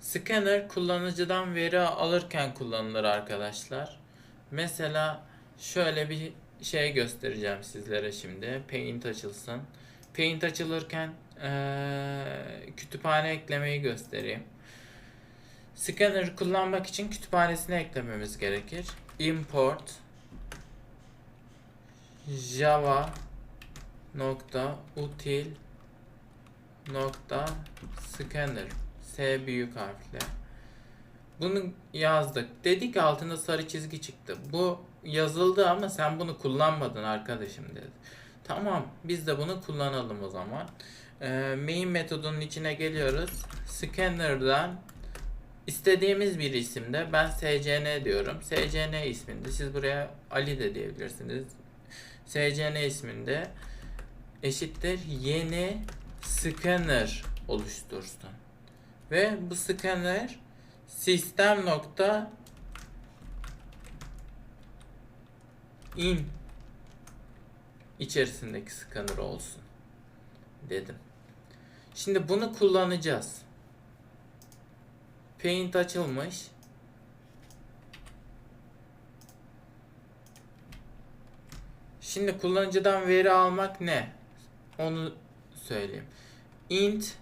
Scanner kullanıcıdan veri alırken kullanılır arkadaşlar. Mesela şöyle bir şey göstereceğim sizlere şimdi. Paint açılsın. Paint açılırken eee, kütüphane eklemeyi göstereyim. Scanner kullanmak için kütüphanesine eklememiz gerekir. Import java nokta util nokta scanner S büyük harfle. Bunu yazdık. Dedik altında sarı çizgi çıktı. Bu yazıldı ama sen bunu kullanmadın arkadaşım dedi. Tamam biz de bunu kullanalım o zaman. Ee, main metodunun içine geliyoruz. Scanner'dan istediğimiz bir isimde ben SCN diyorum. SCN isminde siz buraya Ali de diyebilirsiniz. SCN isminde eşittir yeni scanner oluştursun. Ve bu scanner sistem nokta in içerisindeki scanner olsun dedim. Şimdi bunu kullanacağız. Paint açılmış. Şimdi kullanıcıdan veri almak ne? Onu söyleyeyim. int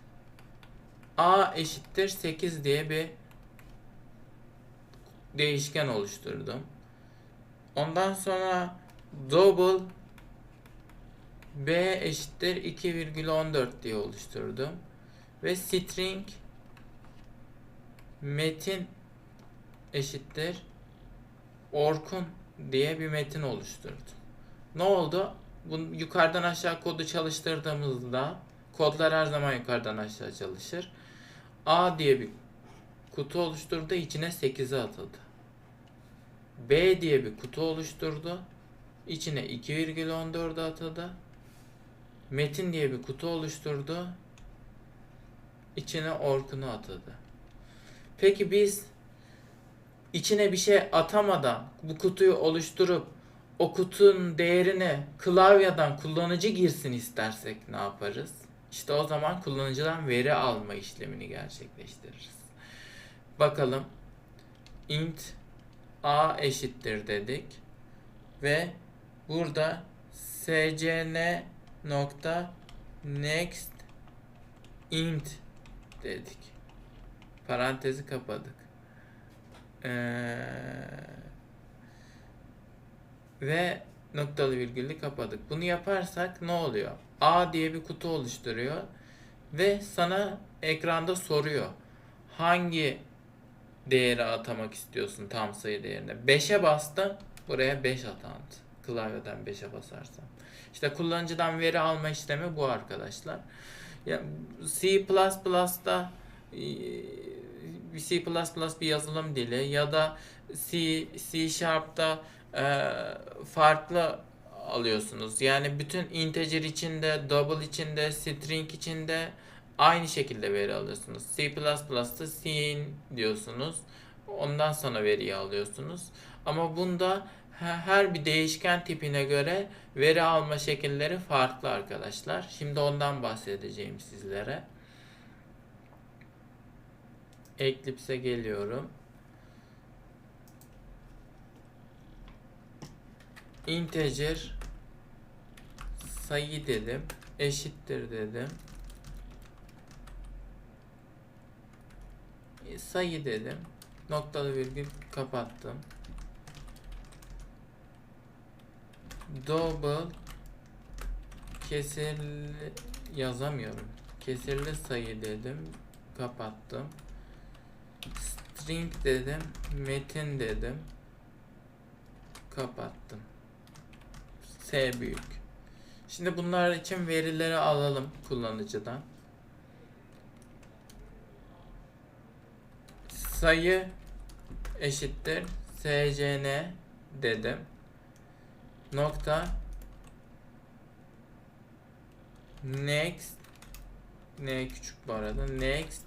a eşittir 8 diye bir değişken oluşturdum. Ondan sonra double b eşittir 2,14 diye oluşturdum. Ve string metin eşittir Orkun diye bir metin oluşturdum. Ne oldu? Bunu yukarıdan aşağı kodu çalıştırdığımızda kodlar her zaman yukarıdan aşağı çalışır. A diye bir kutu oluşturdu. içine 8'i atadı. B diye bir kutu oluşturdu. içine 2,14'ü atadı. Metin diye bir kutu oluşturdu. içine Orkun'u atadı. Peki biz içine bir şey atamadan bu kutuyu oluşturup o kutunun değerini klavyeden kullanıcı girsin istersek ne yaparız? İşte o zaman kullanıcıdan veri alma işlemini gerçekleştiririz. Bakalım. int a eşittir dedik. Ve burada scn nokta next int dedik. Parantezi kapadık. Ee, ve noktalı virgüllü kapadık. Bunu yaparsak ne oluyor? A diye bir kutu oluşturuyor ve sana ekranda soruyor. Hangi değeri atamak istiyorsun tam sayı değerine? 5'e bastım. Buraya 5 atandı. Klavyeden 5'e basarsam. İşte kullanıcıdan veri alma işlemi bu arkadaşlar. Ya C++'da e, C++ bir yazılım dili ya da C, C Sharp'ta e, farklı alıyorsunuz. Yani bütün integer içinde, double içinde, string içinde aynı şekilde veri alıyorsunuz. C++'da Cin diyorsunuz. Ondan sonra veriyi alıyorsunuz. Ama bunda he- her bir değişken tipine göre veri alma şekilleri farklı arkadaşlar. Şimdi ondan bahsedeceğim sizlere. Eclipse'e geliyorum. İnteger sayı dedim. Eşittir dedim. E, Sayı dedim. Noktalı virgül kapattım. Double kesirli yazamıyorum. Kesirli sayı dedim. Kapattım. String dedim. Metin dedim. Kapattım. Büyük. Şimdi bunlar için verileri alalım kullanıcıdan. Sayı eşittir scn dedim. Nokta next n küçük bu arada next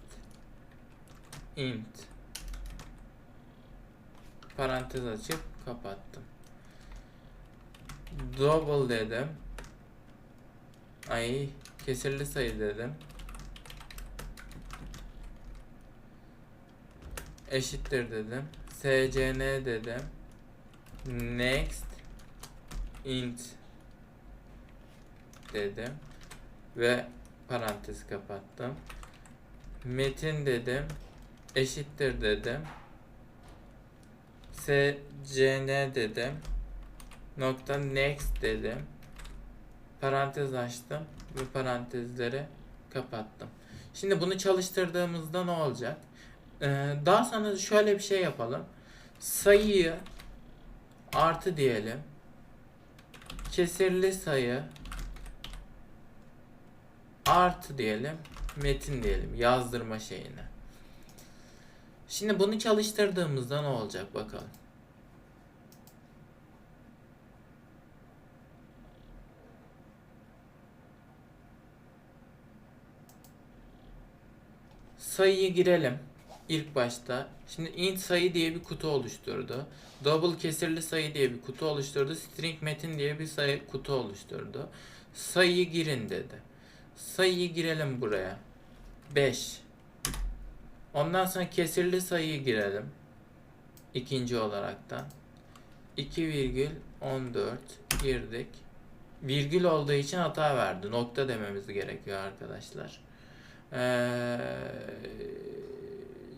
int parantez açıp kapattım. Double dedim. Ay kesirli sayı dedim. eşittir dedim. scn dedim. Next int dedim ve parantez kapattım. Metin dedim. Eşittir dedim. scn dedim. Nokta next dedim. Parantez açtım ve parantezleri kapattım. Şimdi bunu çalıştırdığımızda ne olacak? Ee, daha sonra şöyle bir şey yapalım. Sayıyı artı diyelim. Kesirli sayı artı diyelim. Metin diyelim. Yazdırma şeyine. Şimdi bunu çalıştırdığımızda ne olacak bakalım. Sayıyı girelim. İlk başta. Şimdi int sayı diye bir kutu oluşturdu. Double kesirli sayı diye bir kutu oluşturdu. String metin diye bir sayı kutu oluşturdu. Sayıyı girin dedi. Sayıyı girelim buraya. 5. Ondan sonra kesirli sayıyı girelim. İkinci olaraktan. 2,14 girdik. Virgül olduğu için hata verdi. Nokta dememiz gerekiyor arkadaşlar. Ee,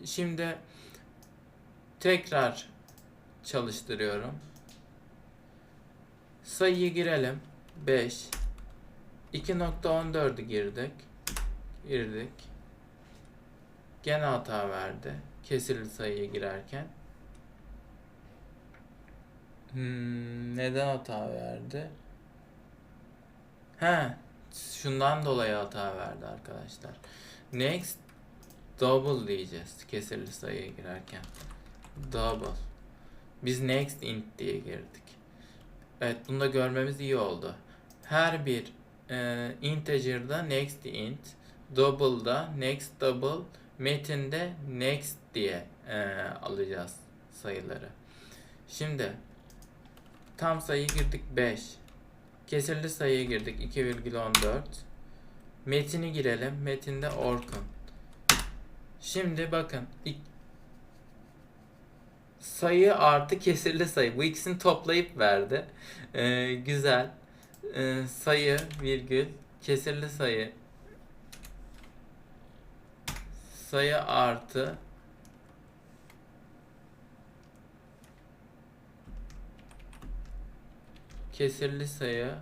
şimdi tekrar çalıştırıyorum. Sayıyı girelim. 5 2.14'ü girdik. Girdik. Gene hata verdi. Kesirli sayıyı girerken. Hmm, neden hata verdi? He, şundan dolayı hata verdi arkadaşlar. Next double diyeceğiz kesirli sayıya girerken. Double. Biz next int diye girdik. Evet bunu da görmemiz iyi oldu. Her bir e, integer'da next int, double'da next double, metinde next diye e, alacağız sayıları. Şimdi tam sayı girdik 5. Kesirli sayıya girdik 2,14. Metini girelim. Metinde Orkun. Şimdi bakın sayı artı kesirli sayı. Bu ikisini toplayıp verdi. Ee, güzel. Ee, sayı virgül kesirli sayı sayı artı kesirli sayı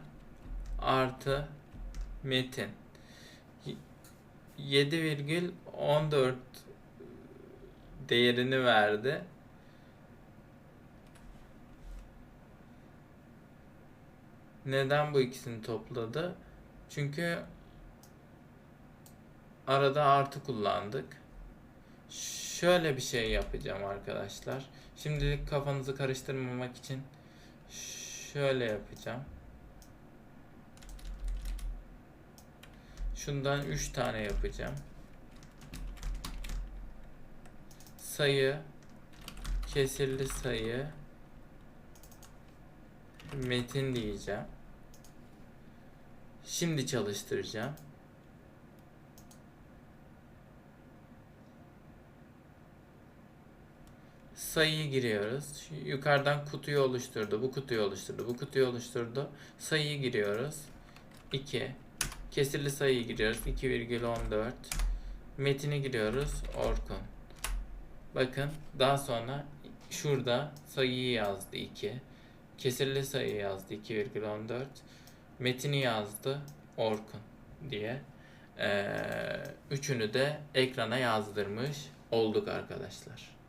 artı metin 7,14 değerini verdi. Neden bu ikisini topladı? Çünkü arada artı kullandık. Şöyle bir şey yapacağım arkadaşlar. Şimdilik kafanızı karıştırmamak için şöyle yapacağım. Şundan 3 tane yapacağım. Sayı kesirli sayı metin diyeceğim. Şimdi çalıştıracağım. Sayıyı giriyoruz. Yukarıdan kutuyu oluşturdu. Bu kutuyu oluşturdu. Bu kutuyu oluşturdu. Sayıyı giriyoruz. 2 Kesirli sayıyı giriyoruz. 2,14. Metini giriyoruz. Orkun. Bakın daha sonra şurada sayıyı yazdı 2. Kesirli sayı yazdı 2,14. Metini yazdı Orkun diye. Ee, üçünü de ekrana yazdırmış olduk arkadaşlar.